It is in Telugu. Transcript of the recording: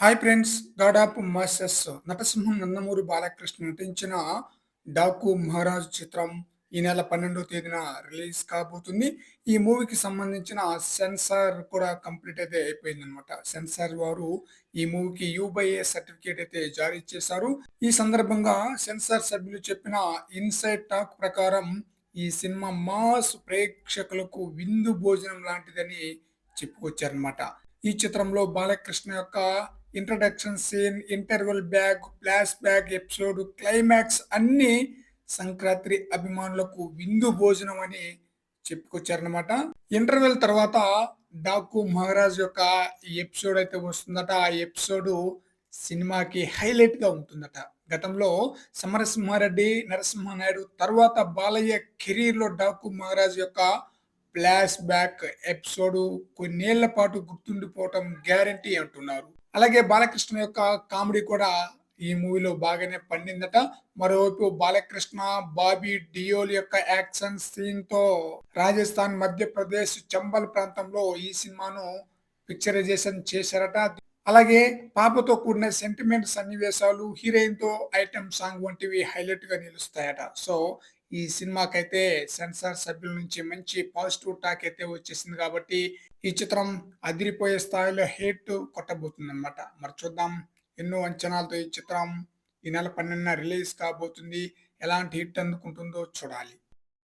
Hi friends god of masters నటసింహం Nandamuri Balakrishna నటించిన డాకు మహారాజ్ చిత్రం ఈ నెల పన్నెండవ తేదీన రిలీజ్ కాబోతుంది. ఈ మూవీకి సంబంధించిన సెన్సార్ కూడా కంప్లీట్ అయితే అయిపోయింది అనమాట సెన్సార్ వారు ఈ మూవీకి యూబైఏ సర్టిఫికేట్ అయితే జారీ చేశారు. ఈ సందర్భంగా సెన్సార్ సభ్యులు చెప్పిన ఇన్సైడ్ టాక్ ప్రకారం ఈ సినిమా మాస్ ప్రేక్షకులకు విందు భోజనం లాంటిదని చెప్పుకొచ్చారనమాట ఈ చిత్రంలో బాలకృష్ణ యొక్క introduction scene interval bang flashback episode climax అన్ని సంక్రాంతి అభిమానులకు విందు భోజనం అని చెప్పుకొచ్చారనమాట ఇంటర్వెల్ తర్వాత డాకు మహారాజ్ యొక్క ఎపిసోడ్ అయితే వస్తుందట. ఆ ఎపిసోడ్ సినిమాకి హైలైట్గా ఉంటుందట. గతంలో సమరసింహారెడ్డి నరసింహనాయుడు తర్వాత బాలయ్య కెరీర్లో డాకు మహారాజ్ యొక్క ఫ్లాష్ బ్యాక్ ఎపిసోడ్ కొన్నేళ్ళ పాటు గుర్తుండిపోవటం గ్యారంటీ అంటున్నారు. అలాగే బాలకృష్ణ యొక్క కామెడీ కూడా ఈ మూవీలో బాగానే పండిందట. మరోవైపు బాలకృష్ణ బాబీ డియోల్ యొక్క యాక్షన్ సీన్తో రాజస్థాన్ మధ్యప్రదేశ్ చంబల్ ప్రాంతంలో ఈ సినిమాను పిక్చరైజేషన్ చేశారట. అలాగే పాపతో కూడిన సెంటిమెంట్ సన్నివేశాలు హీరోయిన్తో ఐటమ్ సాంగ్ వంటివి హైలైట్గా నిలుస్తాయట. సో ఈ సినిమాకైతే సెన్సార్ సభ్యుల నుంచి మంచి పాజిటివ్ టాక్ అయితే వచ్చేసింది కాబట్టి ఈ చిత్రం అదిరిపోయే స్థాయిలో హిట్ కొట్టబోతుంది అనమాట మరి చూద్దాం ఎన్నో అంచనాలతో ఈ చిత్రం ఈ నెల పన్నెండున రిలీజ్ కాబోతుంది. ఎలాంటి హిట్ అందుకుంటుందో చూడాలి.